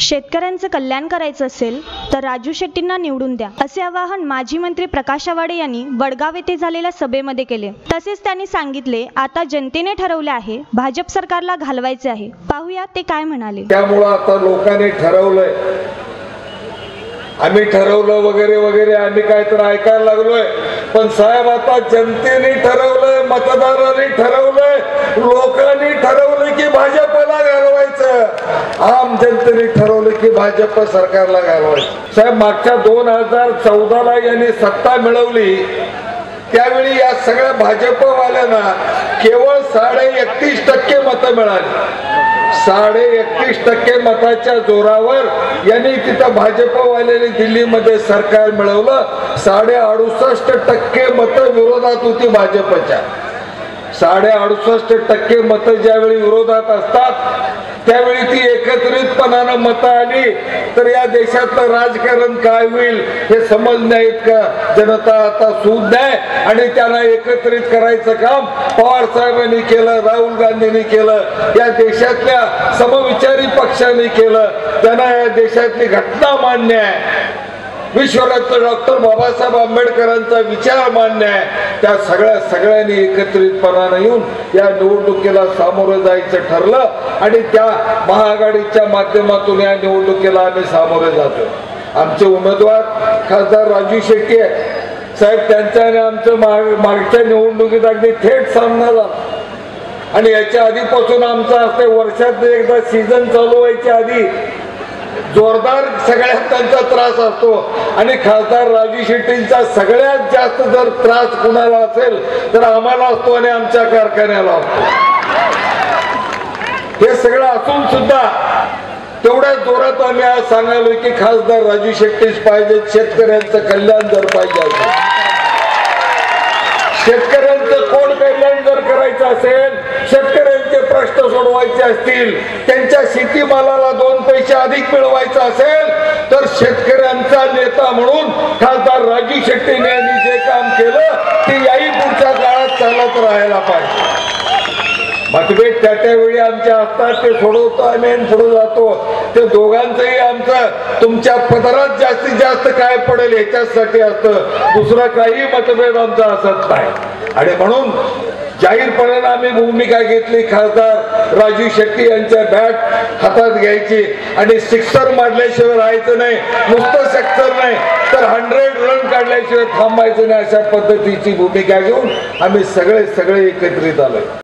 शेतकऱ्यांचं कल्याण करायचं असेल तर राजू शेट्टींना निवडून द्या. असे आवाहन माजी मंत्री प्रकाश आवाडे यांनी वडगाव येथे झालेल्या सभेमध्ये केले. तसेच त्यांनी सांगितले आता जनतेने ठरवले आहे भाजप सरकारला घालवायचे आहे. पाहूया ते काय म्हणाले. त्यामुळं आता लोकांनी ठरवलंय. आम्ही ठरवलं वगैरे वगैरे आम्ही काय तर ऐकायला लागलोय. पण साहेब आता जनतेने ठरवलंय मतदारांनी ठरवलंय लोक ठरवलं की भाजपला घालवायचं आम जनतेने ठरवलं की भाजप सरकारला घालवायचं. साहेब मागच्या दोन हजार चौदाला यांनी सत्ता मिळवली. त्यावेळी या सगळ्या भाजपवाल्यांना केवळ साडे एकतीस टक्के मतं मिळाली. साडे एकतीस टक्के मताच्या जोरावर यांनी तिथं भाजपवाल्यांनी दिल्लीमध्ये सरकार मिळवलं. साडे अडुसष्ट टक्के मतं विरोधात होती भाजपच्या. साडे अडुसष्ट टक्के मतं ज्यावेळी विरोधात असतात त्यावेळी ती एकत्रितपणानं मतं आली तर या देशातलं राजकारण काय होईल हे समजण्या इतका जनता आता सूद आहे आणि त्यांना एकत्रित करायचं काम पवार साहेबांनी केलं राहुल गांधींनी केलं या देशातल्या समविचारी पक्षांनी केलं. त्यांना या देशातली घटना मान्य आहे. विश्वरत्न डॉक्टर बाबासाहेब आंबेडकरांचा विचार मान्य आहे. त्या सगळ्या सगळ्यांनी एकत्रितपणानं येऊन या निवडणुकीला सामोरं जायचं ठरलं आणि त्या महाआघाडीच्या माध्यमातून या निवडणुकीला आम्ही सामोरे जातो. आमचे उमेदवार खासदार राजू शेट्टी आहे साहेब त्यांच्या आणि आमचं माग- मागच्या निवडणुकीत अगदी थेट सामना झाला. आणि याच्या आधीपासून आमचं असते वर्षात एकदा सीझन चालू व्हायच्या आधी जोरदार सगळ्यात त्यांचा त्रास असतो. आणि खासदार राजू शेट्टींचा सगळ्यात जास्त जर त्रास कुणाला असेल तर आम्हाला असतो आणि आमच्या कारखान्याला असतो. हे सगळं असून सुद्धा तेवढ्या जोरात आम्ही आज सांगालो की खासदार राजू शेट्टीच पाहिजे शेतकऱ्यांचं कल्याण जर पाहिजे असेल. शेतकऱ्यांचं कोण कल्याण जर करायचं असेल शेतकऱ्या शेतकऱ्यांचे प्रश्न सोडवायचे असतील त्यांच्या शेतीमालाला दोन पैसे अधिक मिळवायचं असेल तर शेतकऱ्यांचा नेता म्हणून खासदार राजू शेट्टी यांनी जे काम केलं ते याही पुढच्या काळात चालत राहायला पाहिजे. मतभेद त्या त्यावेळी आमच्या असतात ते सोडवतो आम्ही आणि पुढे जातो. ते दोघांचंही आमचं तुमच्या पदरात जास्तीत जास्त काय पडेल ह्याच्यासाठी असतं. दुसरा काही मतभेद आमचा असत नाही. आणि म्हणून जाहीरपणे आम्ही भूमिका घेतली. खासदार राजू शेट्टी यांच्या बॅट हातात घ्यायची. आणि सिक्सर मारल्याशिवाय राहायचं नाही. नुसतं सिक्सर नाही. तर हंड्रेड रन काढल्याशिवाय थांबायचं नाही अशा पद्धतीची भूमिका घेऊन आम्ही सगळे सगळे एकत्रित आलोय.